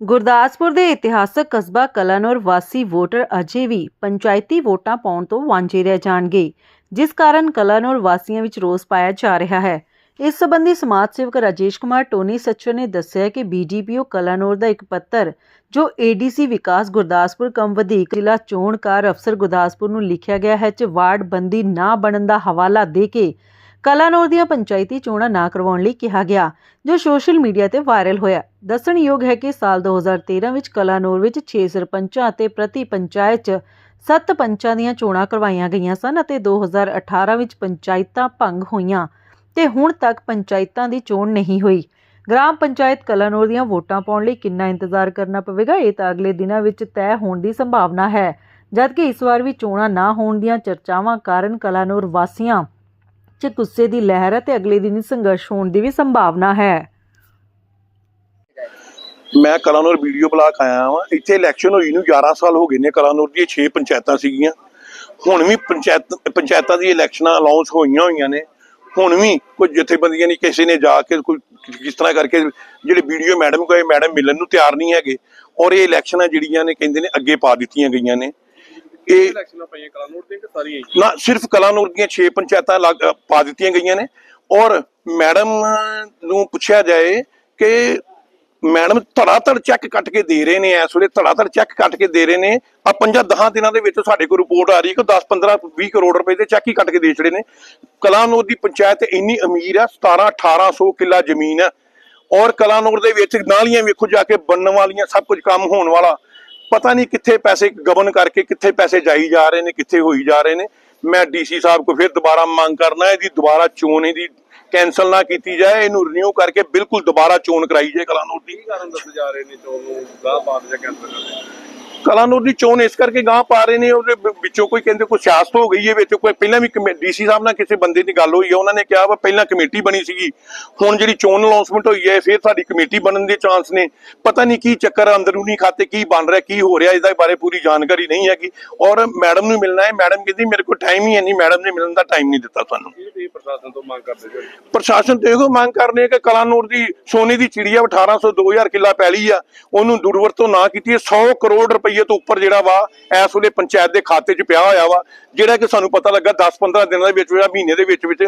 ਗੁਰਦਾਸਪੁਰ ਦੇ ਇਤਿਹਾਸਕ ਕਸਬਾ ਕਲਾਨੌਰ ਵਾਸੀ ਵੋਟਰ ਅਜੇ ਵੀ ਪੰਚਾਇਤੀ ਵੋਟਾਂ ਪਾਉਣ ਤੋਂ ਵਾਂਝੇ ਰਹਿ ਜਾਣਗੇ, ਜਿਸ ਕਾਰਨ ਕਲਾਨੌਰ ਵਾਸੀਆਂ ਵਿੱਚ ਰੋਸ ਪਾਇਆ ਜਾ ਰਿਹਾ ਹੈ। ਇਸ ਸੰਬੰਧੀ ਸਮਾਜ ਸੇਵਕ ਰਾਜੇਸ਼ ਕੁਮਾਰ ਟੋਨੀ ਸੱਚੋ ਨੇ ਦੱਸਿਆ ਕਿ ਬੀਡੀਪੀਓ ਕਲਾਨੌਰ ਦਾ ਇੱਕ ਪੱਤਰ, ਜੋ ਏਡੀਸੀ ਵਿਕਾਸ ਗੁਰਦਾਸਪੁਰ ਕਮ ਵਧੀਕ ਜ਼ਿਲ੍ਹਾ ਚੋਣ ਕਾਰ ਅਫਸਰ ਗੁਰਦਾਸਪੁਰ ਨੂੰ ਲਿਖਿਆ ਗਿਆ ਹੈ, ਚ ਵਾਰਡ ਬੰਦੀ ਨਾ ਬਣਨ ਦਾ ਹਵਾਲਾ ਦੇ ਕੇ ਕਲਾਨੌਰ ਦੀਆਂ ਪੰਚਾਇਤੀ ਚੋਣਾਂ ਨਾ ਕਰਵਾਉਣ ਲਈ ਕਿਹਾ ਗਿਆ, ਜੋ ਸੋਸ਼ਲ ਮੀਡੀਆ ਤੇ ਵਾਇਰਲ ਹੋਇਆ। ਦੱਸਣਯੋਗ ਹੈ ਕਿ ਸਾਲ 2013 ਵਿੱਚ ਕਲਾਨੌਰ ਵਿੱਚ 6 ਸਰਪੰਚਾਂ ਅਤੇ ਪ੍ਰਤੀ ਪੰਚਾਇਤ 'ਚ 7 ਪੰਚਾਂ ਦੀਆਂ ਚੋਣਾਂ ਕਰਵਾਈਆਂ ਗਈਆਂ ਸਨ ਅਤੇ 2018 ਵਿੱਚ ਪੰਚਾਇਤਾਂ ਭੰਗ ਹੋਈਆਂ ਤੇ ਹੁਣ ਤੱਕ ਪੰਚਾਇਤਾਂ ਦੀ ਚੋਣ ਨਹੀਂ ਹੋਈ। ਗ੍ਰਾਮ ਪੰਚਾਇਤ ਕਲਾਨੌਰ ਦੀਆਂ ਵੋਟਾਂ ਪਾਉਣ ਲਈ ਕਿੰਨਾ ਇੰਤਜ਼ਾਰ ਕਰਨਾ ਪਵੇਗਾ, ਇਹ ਤਾਂ ਅਗਲੇ ਦਿਨਾਂ ਵਿੱਚ ਤੈਅ ਹੋਣ ਦੀ ਸੰਭਾਵਨਾ ਹੈ। ਜਦਕਿ ਇਸ ਵਾਰ ਵੀ ਚੋਣਾਂ ਨਾ ਹੋਣ ਦੀਆਂ ਚਰਚਾਵਾਂ ਕਾਰਨ ਕਲਾਨੌਰ ਵਾਸੀਆਂ 'ਚ ਗੁੱਸੇ ਦੀ ਲਹਿਰ ਹੈ ਅਗਲੇ ਦਿਨ ਹੀ ਸੰਘਰਸ਼ ਹੋਣ ਦੀ ਵੀ ਸੰਭਾਵਨਾ ਹੈ। ਮੈਂ ਕਲਾਨੌਰ ਵੀਡੀਓ ਬਲਾਕ ਆਇਆ ਵਾਂ। ਇੱਥੇ ਇਲੈਕਸ਼ਨ ਹੋਈ ਨੂੰ 11 ਸਾਲ ਹੋ ਗਏ ਨੇ। ਕਲਾਨੌਰ ਦੀਆਂ 6 ਪੰਚਾਇਤਾਂ ਸੀਗੀਆਂ। ਹੁਣ ਵੀ ਪੰਚਾਇਤ, ਪੰਚਾਇਤਾਂ ਦੀ ਇਲੈਕਸ਼ਨਾਂ ਅਨਾਉਂਸ ਹੋਈਆਂ ਹੋਈਆਂ ਨੇ। ਹੁਣ ਵੀ ਕੋਈ ਜਥੇਬੰਦੀਆਂ ਨਹੀਂ, ਕਿਸੇ ਨੇ ਜਾ ਕੇ ਕੋਈ ਕਿਸ ਤਰ੍ਹਾਂ ਕਰਕੇ ਜਿਹੜੇ ਵੀਡੀਓ ਮੈਡਮ ਕੋਏ ਮੈਡਮ ਮਿਲਣ ਨੂੰ ਤਿਆਰ ਨਹੀਂ ਹੈਗੇ। ਔਰ ਇਹ ਇਲੈਕਸ਼ਨਾਂ ਜਿਹੜੀਆਂ ਨੇ, ਕਹਿੰਦੇ ਨੇ ਅੱਗੇ ਪਾ ਦਿੱਤੀਆਂ ਗਈਆਂ ਨੇ। ਇਹ ਇਲੈਕਸ਼ਨਾਂ ਪਈਆਂ? ਕਲਾਨੌਰ ਦੀਆਂ ਕਿ ਸਾਰੀਆਂ ਹੀ? ਨਾ ਸਿਰਫ ਕਲਾਨੌਰ ਦੀਆਂ 6 ਪੰਚਾਇਤਾਂ ਪਾ ਦਿੱਤੀਆਂ ਗਈਆਂ ਨੇ। ਔਰ ਮੈਡਮ ਨੂੰ ਪੁੱਛਿਆ ਜਾਏ ਕਿ ਮੈਡਮ ਧੜਾ ਧੜ ਚੈੱਕ ਕੱਟ ਕੇ ਦੇ ਰਹੇ ਨੇ ਇਸ ਵੇਲੇ ਧੜਾ ਧੜ ਚੈੱਕ ਕੱਟ ਕੇ ਦੇ ਰਹੇ ਨੇ। ਆ ਪੰਜਾਂ 10 ਦਿਨਾਂ ਦੇ ਵਿੱਚ ਸਾਡੇ ਕੋਲ ਰਿਪੋਰਟ ਆ ਰਹੀ ਹੈ ਕਿ 10 15 20 ਕਰੋੜ ਰੁਪਏ ਦੇ ਚੈੱਕ ਹੀ ਕੱਟ ਕੇ ਦੇ ਛੜੇ ਨੇ। ਕਲਾਨੌਰ ਦੀ ਪੰਚਾਇਤ ਇੰਨੀ ਅਮੀਰ ਆ 17 1800 ਕਿੱਲਾ ਜ਼ਮੀਨ ਹੈ ਔਰ ਕਲਾਨੌਰ ਦੇ ਵਿੱਚ ਨਾਲੀਆਂ ਵੇਖੋ ਜਾ ਕੇ ਬਣਨ ਵਾਲੀਆਂ ਸਭ ਕੁਝ ਕੰਮ ਹੋਣ ਵਾਲਾ। ਪਤਾ ਨਹੀਂ ਕਿੱਥੇ ਪੈਸੇ ਗਬਨ ਕਰਕੇ ਕਿੱਥੇ ਪੈਸੇ ਜਾਈ ਜਾ ਰਹੇ ਨੇ, ਕਿੱਥੇ ਹੋਈ ਜਾ ਰਹੇ ਨੇ। ਮੈਂ ਡੀਸੀ ਸਾਹਿਬ ਕੋ ਫਿਰ ਦੁਬਾਰਾ ਮੰਗ ਕਰਨਾ, ਇਹਦੀ ਦੁਬਾਰਾ ਚੋਣ ਇਹਦੀ ਕੈਨਸਲ ਨਾ ਕੀਤੀ ਜਾਏ, ਇਹਨੂੰ ਰੀਨਿਊ ਕਰਕੇ ਬਿਲਕੁਲ ਦੁਬਾਰਾ ਚੋਣ ਕਰਾਈ ਜਾਏ ਕਲਾਨੌਰ ਦੀ। ਕੀ ਕਾਰਨ ਦੱਸੇ ਜਾ ਰਹੇ ਨੇ ਚੋਣ ਨੂੰ? ਗਾਹ ਬਾਤ ਜਾਂ ਕੈਂਸਲ ਕਰਦੇ ਕਲਾਨੌਰ ਦੀ ਚੋਣ ਇਸ ਕਰਕੇ ਗਾਂ ਪਾ ਰਹੇ ਨੇ ਉਹਦੇ ਵਿੱਚੋਂ ਕੋਈ ਕਹਿੰਦੇ ਕੋਈ ਸਿਆਸਤ ਹੋ ਗਈ ਹੈ ਵਿੱਚ ਕੋਈ ਪਹਿਲਾਂ ਵੀ ਡੀਸੀ ਸਾਹਿਬ ਨਾਲ ਕਿਸੇ ਬੰਦੇ ਦੀ ਗੱਲ ਹੋਈ ਹੈ ਉਹਨਾਂ ਨੇ ਕਿਹਾ ਵਾ ਪਹਿਲਾਂ ਕਮੇਟੀ ਬਣੀ ਸੀਗੀ ਹੁਣ ਜਿਹੜੀ ਚੋਣ ਅਨਾਉਂਸਮੈਂਟ ਹੋਈ ਹੈ ਫਿਰ ਸਾਡੀ ਕਮੇਟੀ ਬਣਨ ਦੇ ਚਾਂਸ ਨੇ ਪਤਾ ਨਹੀਂ ਕੀ ਚੱਕਰ ਅੰਦਰੂਨੀ ਖਾਤੇ ਕੀ ਬਣ ਰਿਹਾ ਕੀ ਹੋ ਰਿਹਾ ਇਹਦਾ ਬਾਰੇ ਪੂਰੀ ਜਾਣਕਾਰੀ ਨਹੀਂ ਹੈਗੀ ਔਰ ਮੈਡਮ ਨੂੰ ਮਿਲਣਾ ਹੈ ਮੈਡਮ ਕਹਿੰਦੀ ਮੇਰੇ ਕੋਲ ਟਾਈਮ ਹੀ ਹੈ ਨਹੀਂ ਮੈਡਮ ਨੇ ਮਿਲਣ ਦਾ ਟਾਈਮ ਨਹੀਂ ਦਿੱਤਾ ਤੁਸੀਂ ਪ੍ਰਸ਼ਾਸਨ ਤੋਂ ਮੰਗ ਕਰਦੇ ਜੀ ਪ੍ਰਸ਼ਾਸਨ ਤੇ ਇਹੋ ਮੰਗ ਕਰਨੇ ਕਿ ਕਲਾਨੌਰ ਦੀ ਸੋਨੇ ਦੀ ਚਿੜੀਆ 1800 2000 ਕਿੱਲਾ ਪੈਲੀ ਆ ਉਹਨੂੰ ਦੁਰਵਰਤੋਂ ਨਾ ਕੀਤੀ 100 ਕਰੋੜ ਰੁਪਏ ਤੋਂ ਉੱਪਰ ਜਿਹੜਾ ਵਾ, ਇਸ ਵੇਲੇ ਪੰਚਾਇਤ ਦੇ ਖਾਤੇ 'ਚ ਪਿਆ ਹੋਇਆ ਵਾ, ਜਿਹੜਾ ਕਿ ਸਾਨੂੰ ਪਤਾ ਲੱਗਾ 10-15 ਦਿਨਾਂ ਦੇ ਵਿੱਚ ਜਾਂ ਮਹੀਨੇ ਦੇ ਵਿੱਚ ਵਿੱਚ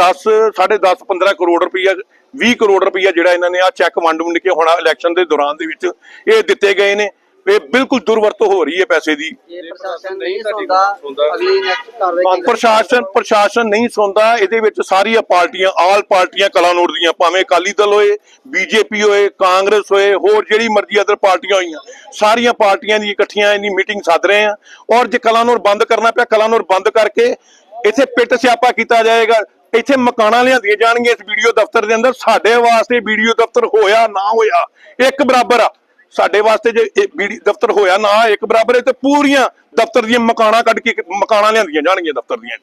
10 10.5 15 ਕਰੋੜ ਰੁਪਈਆ 20 ਕਰੋੜ ਰੁਪਈਆ ਜਿਹੜਾ ਇਹਨਾਂ ਨੇ ਆ ਚੈੱਕ ਵੰਡ ਵੰਡ ਕੇ ਹੁਣ ਇਲੈਕਸ਼ਨ ਦੇ ਦੌਰਾਨ ਦੇ ਵਿੱਚ ਇਹ ਦਿੱਤੇ ਗਏ ਨੇ। ਇਹ ਬਿਲਕੁਲ ਦੁਰਵਰਤੋਂ ਹੋ ਰਹੀ ਹੈ ਪੈਸੇ ਦੀ। ਇਹ ਪ੍ਰਸ਼ਾਸਨ ਨਹੀਂ ਨਹੀਂ ਸਾਡੀ ਸੁਣਦਾ ਸੁਣਦਾ। ਅਗਲੀ ਨੈਕਸਟ ਕਾਰਵਾਈ ਕੀ ਪ੍ਰਸ਼ਾਸਨ ਪ੍ਰਸ਼ਾਸਨ ਨਹੀਂ ਸੁਣਦਾ ਇਹਦੇ ਵਿੱਚ ਸਾਰੀਆਂ ਪਾਰਟੀਆਂ ਆਲ ਪਾਰਟੀਆਂ ਕਲਾਨੌਰ ਦੀਆਂ ਭਾਵੇਂ ਅਕਾਲੀ ਦਲ ਹੋਏ ਬੀਜੇਪੀ ਹੋਏ ਕਾਂਗਰਸ ਹੋਏ ਹੋਰ ਜਿਹੜੀ ਮਰਜ਼ੀ ਅਦਰ ਪਾਰਟੀਆਂ ਹੋਈਆਂ ਸਾਰੀਆਂ ਪਾਰਟੀਆਂ ਦੀ ਇਕੱਠੀਆਂ ਇਹਦੀ ਮੀਟਿੰਗ ਸੱਦ ਰਹੇ ਆ ਔਰ ਜੇ ਕਲਾਨੌਰ ਬੰਦ ਕਰਨਾ ਪਿਆ ਕਲਾਨੌਰ ਬੰਦ ਕਰਕੇ ਇੱਥੇ ਪਿੱਟ ਸਿਆਪਾ ਕੀਤਾ ਜਾਏਗਾ ਇੱਥੇ ਮਕਾਨਾਂ ਲਿਆਂਦੀਆਂ ਜਾਣਗੀਆਂ ਇਸ ਵੀਡੀਓ ਦਫ਼ਤਰ ਦੇ ਅੰਦਰ ਸਾਡੇ ਵਾਸਤੇ ਵੀਡੀਓ ਦਫ਼ਤਰ ਹੋਇਆ ਨਾ ਹੋਇਆ ਇੱਕ ਬਰਾਬਰ ਆ। ਸਾਡੇ ਵਾਸਤੇ ਜੇ ਇਹ ਦਫ਼ਤਰ ਹੋਇਆ ਨਾ ਇੱਕ ਬਰਾਬਰ ਹੈ ਤੇ ਪੂਰੀਆਂ ਦਫ਼ਤਰ ਦੀਆਂ ਮਕਾਨਾਂ ਕੱਢ ਕੇ, ਮਕਾਨਾਂ ਲਿਆਂਦੀਆਂ ਜਾਣਗੀਆਂ ਦਫ਼ਤਰ ਦੀਆਂ